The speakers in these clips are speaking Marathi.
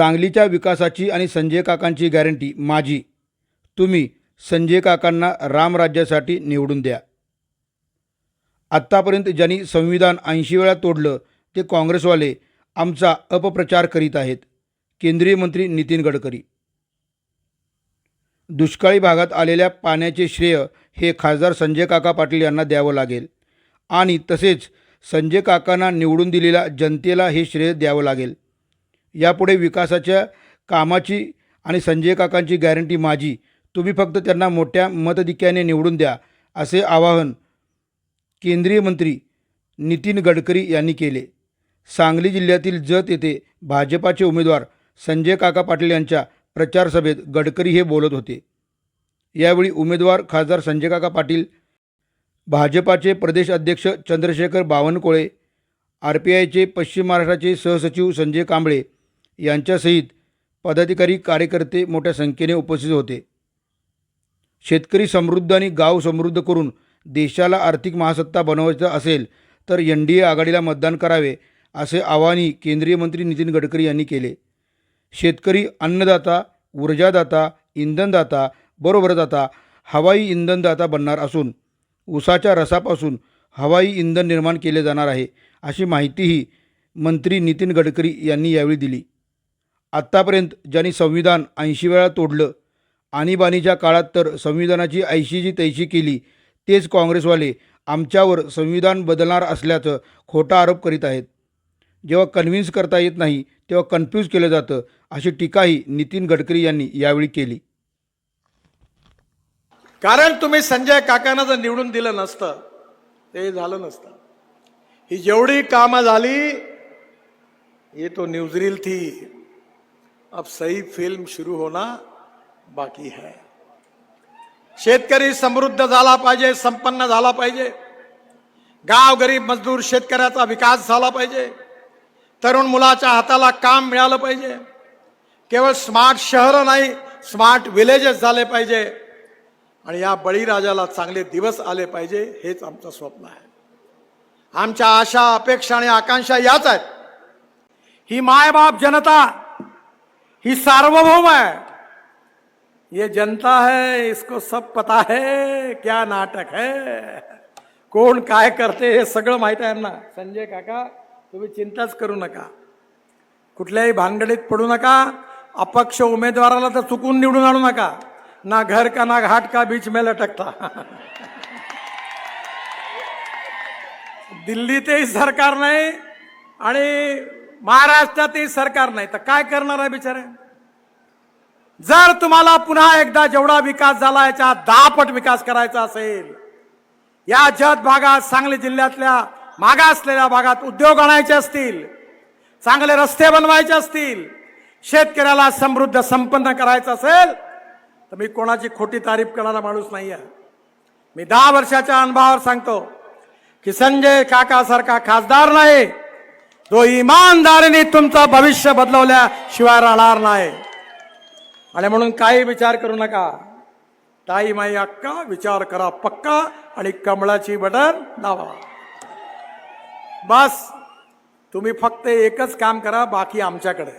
सांगलीच्या विकासाची आणि संजय काकांची गॅरंटी माझी. तुम्ही संजय काकांना रामराज्यासाठी निवडून द्या. आत्तापर्यंत ज्यांनी संविधान ऐंशी वेळा तोडलं ते काँग्रेसवाले आमचा अपप्रचार करीत आहेत. केंद्रीय मंत्री नितीन गडकरी. दुष्काळी भागात आलेल्या पाण्याचे श्रेय हे खासदार संजय काका पाटील यांना द्यावं लागेल आणि तसेच संजय काकांना निवडून दिलेल्या जनतेला हे श्रेय द्यावं लागेल. यापुढे विकासाच्या कामाची आणि संजय काकांची गॅरंटी माझी. तुम्ही फक्त त्यांना मोठ्या मतधिक्याने निवडून द्या असे आवाहन केंद्रीय मंत्री नितीन गडकरी यांनी केले. सांगली जिल्ह्यातील जत येथे भाजपाचे उमेदवार संजय काका पाटील यांच्या प्रचारसभेत गडकरी हे बोलत होते. यावेळी उमेदवार खासदार संजय काका पाटील भाजपाचे प्रदेश अध्यक्ष चंद्रशेखर बावनकुळे आर पी आयचे पश्चिम महाराष्ट्राचे सहसचिव संजय कांबळे यांच्यासहित पदाधिकारी कार्यकर्ते मोठ्या संख्येने उपस्थित होते. शेतकरी समृद्ध आणि गाव समृद्ध करून देशाला आर्थिक महासत्ता बनवायचं असेल तर एन डी ए आघाडीला मतदान करावे असे आवाहनही केंद्रीय मंत्री नितीन गडकरी यांनी केले. शेतकरी अन्नदाता ऊर्जादाता इंधनदाता बरोबरच आता हवाई इंधनदाता बनणार असून ऊसाच्या रसापासून हवाई इंधन निर्माण केले जाणार आहे अशी माहितीही मंत्री नितीन गडकरी यांनी यावेळी दिली. आत्तापर्यंत ज्यांनी संविधान ऐंशी वेळा तोडलं आणीबाणीच्या काळात तर संविधानाची ऐंशीची तैशी केली तेच काँग्रेसवाले आमच्यावर संविधान बदलणार असल्याचं खोटा आरोप करीत आहेत. जेव्हा कन्व्हिन्स करता येत नाही तेव्हा कन्फ्यूज केलं जातं अशी टीकाही नितीन गडकरी यांनी यावेळी केली. कारण तुम्ही संजय काकांना जर निवडून दिलं नसतं ते झालं नसतं. ही जेवढी कामं झाली ये तो न्यूजरील थी. अब सही फिल्म शुरू होना बाकी है। शेतकरी समृद्ध झाला पाहिजे संपन्न झाला पाहिजे. गाव गरीब मजदूर शेतकऱ्याचा विकास झाला पाहिजे. तरुण मुलाच्या हाताला काम मिळालं पाहिजे. केवळ स्मार्ट शहरं नाही स्मार्ट विलेजेस झाले पाहिजे. आणि या बळीराजाला चांगले दिवस आले पाहिजे हेच आमचं स्वप्न आहे. आमच्या आशा अपेक्षा आणि आकांक्षा याच आहेत. ही मायबाप जनता ही सार्वभौम आहे ये जनता है इसको सब पता है क्या नाटक है। कोण काय करते हे सगळं माहीत आहे ना। संजय काका तुम्ही चिंताच करू नका। कुठल्याही भानगडीत पडू नका। अपक्ष उमेदवाराला तर चुकून निवडून आणू नका। ना घर का ना घाट का बीच में लटकता। दिल्लीतही सरकार नाही आणि महाराष्ट्रातही सरकार नाही. तर काय करणार आहे बिचारे? जर तुम्हाला पुन्हा एकदा जेवढा विकास झाला याच्या दहापट विकास करायचा असेल या जत भागात सांगली जिल्ह्यातल्या मागासलेल्या भागात उद्योग आणायचे असतील चांगले रस्ते बनवायचे असतील शेतकऱ्याला समृद्ध संपन्न करायचं असेल तर मी कोणाची खोटी तारीफ करणारा माणूस नाही आहे मी दहा वर्षाच्या अनुभवावर सांगतो की संजय काकासारखा खासदार नाही तो इमानदारीने तुमचं भविष्य बदलवल्याशिवाय राहणार नाही. आणि म्हणून काही विचार करू नका. ताई माई अक्का विचार करा पक्का आणि कमळाची बटन दावा बस तुम्ही फक्त एकच काम करा बाकी आमच्याकडे.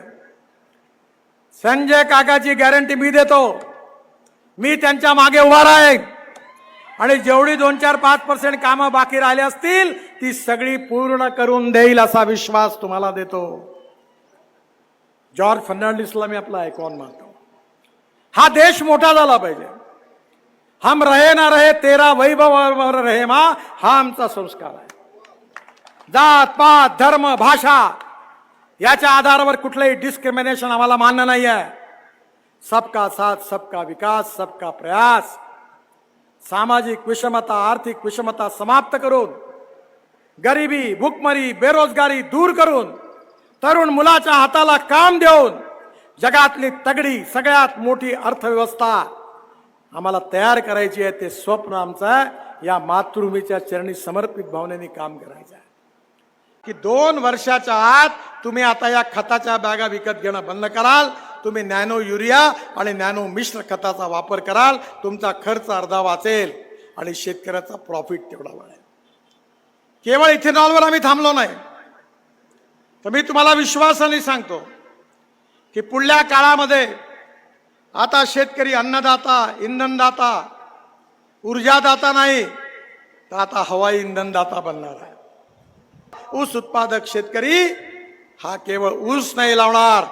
संजय काकाची गॅरंटी मी देतो. मी त्यांच्या मागे उभा राहीन. आणि जेवढी दोन चार पाच पर्सेंट कामं बाकी राहिली असतील ती सगळी पूर्ण करून देईल असा विश्वास तुम्हाला देतो. जॉर्ज फर्नांडिसला मी आपला ऐकून मानतो. हा देश मोठा झाला पाहिजे. हम रहे ना रहे तेरा वैभव रहे मा हा आमचा संस्कार आहे. जात पात धर्म भाषा याच्या आधारावर कुठलंही डिस्क्रिमिनेशन आम्हाला मान्य नाही आहे सबका साथ सबका विकास सबका प्रयास. सामाजिक विषमता आर्थिक विषमता समाप्त करून गरिबी भूकमरी बेरोजगारी दूर करून तरुण मुलाच्या हाताला काम देऊन जगातली तगडी सगळ्यात मोठी अर्थव्यवस्था आम्हाला तयार करायची आहे ते स्वप्न आमचं या मातृभूमीच्या चरणी समर्पित भावनेने काम करायचं आहे. की दोन वर्षाच्या आत तुम्ही आता या खताच्या बॅगा विकत घेणं बंद कराल तुम्ही नॅनो युरिया आणि नॅनो मिश्र खताचा वापर कराल तुमचा खर्च अर्धा वाचेल आणि शेतकऱ्याचा प्रॉफिट तेवढा वाढेल. केवळ इथेनॉलवर आम्ही थांबलो नाही. तर मी तुम्हाला विश्वासाने सांगतो की पुढल्या काळामध्ये आता शेतकरी अन्नदाता इंधनदाता ऊर्जादाता नाही तर आता हवाई इंधनदाता बनणार आहे. ऊस उत्पादक शेतकरी हा केवळ ऊस नाही लावणार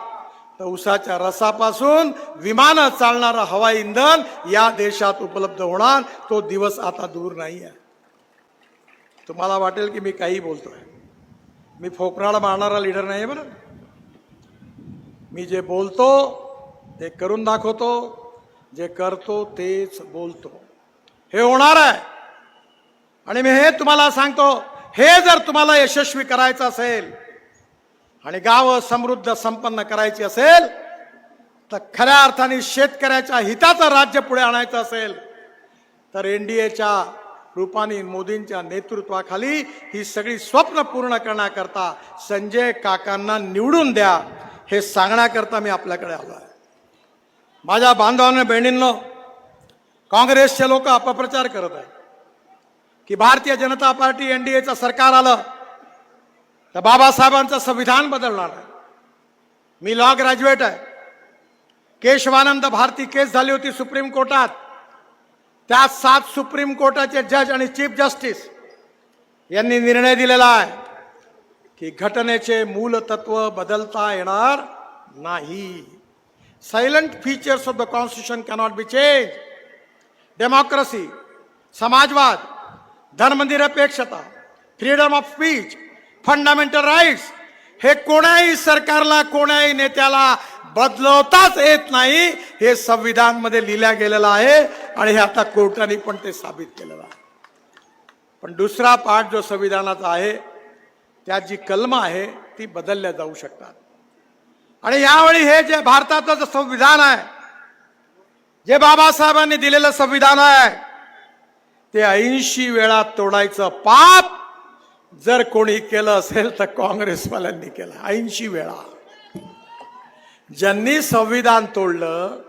तर उसाच्या रसापासून विमानं चालणारं हवाई इंधन या देशात उपलब्ध होणार. तो दिवस आता दूर नाही आहे तुम्हाला वाटेल की मी काही बोलतोय. मी फोकराला मारणारा लिडर नाही आहे बरं. मी जे बोलतो ते करून दाखवतो. जे करतो तेच बोलतो. हे होणार आहे. आणि मी हे तुम्हाला सांगतो हे जर तुम्हाला यशस्वी करायचं असेल आणि गावं समृद्ध संपन्न करायची असेल तर खऱ्या अर्थाने शेतकऱ्याच्या हिताचं राज्य पुढे आणायचं असेल तर एनडीएच्या रूपाने मोदींच्या नेतृत्वाखाली ही सगळी स्वप्न पूर्ण करण्याकरता संजय काकांना निवडून द्या हे सांगण्याकरता मी आपल्याकडे आलो आहे. माझ्या बांधवांना बहिणींनो काँग्रेसचे लोक अपप्रचार करत आहेत की भारतीय जनता पार्टी एनडीएचं सरकार आलं तर बाबासाहेबांचं संविधान बदलणार आहे. मी लॉ ग्रॅज्युएट आहे. केशवानंद भारती केस झाली होती सुप्रीम कोर्टात. त्यात सात सुप्रीम कोर्टाचे जज आणि चीफ जस्टिस यांनी निर्णय दिलेला आहे की घटनेचे मूल तत्व बदलता येणार नाही. Salient features of the constitution cannot be change democracy समाजवाद धर्मनिरपेक्षता freedom of speech fundamental rights हे कोणाही सरकारला कोणाही नेत्याला बदलवताच येत नाही हे संविधानमध्ये लिहिल्या गेलेलं आहे आणि हे आता कोर्टाने पण ते साबित केलेलं आहे. पण दुसरा पाठ जो संविधानाचा आहे त्यात जी कलम आहे ती बदलल्या जाऊ शकतात. आणि यावेळी हे जे भारताचं जे संविधान आहे जे बाबासाहेबांनी दिलेलं संविधान आहे ते ऐंशी वेळा तोडायचं पाप जर कोणी केलं असेल तर काँग्रेसवाल्यांनी केलं. ऐंशी वेळा. ज्यांनी संविधान तोडलं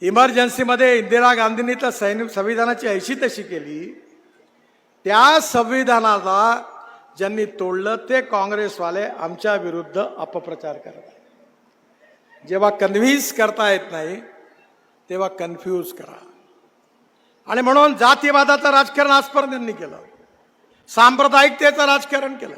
इमर्जन्सीमध्ये इंदिरा गांधींनी तर सैनिक संविधानाची ऐशी तशी केली त्या संविधानाला ज्यांनी तोडलं ते काँग्रेसवाले आमच्या विरुद्ध अपप्रचार करत आहेत. जेव्हा कन्व्हिन्स करता येत नाही तेव्हा कन्फ्यूज करा. आणि म्हणून जातीवादाचं राजकारण आजपर्यंत केलं. सांप्रदायिकतेचं राजकारण केलं.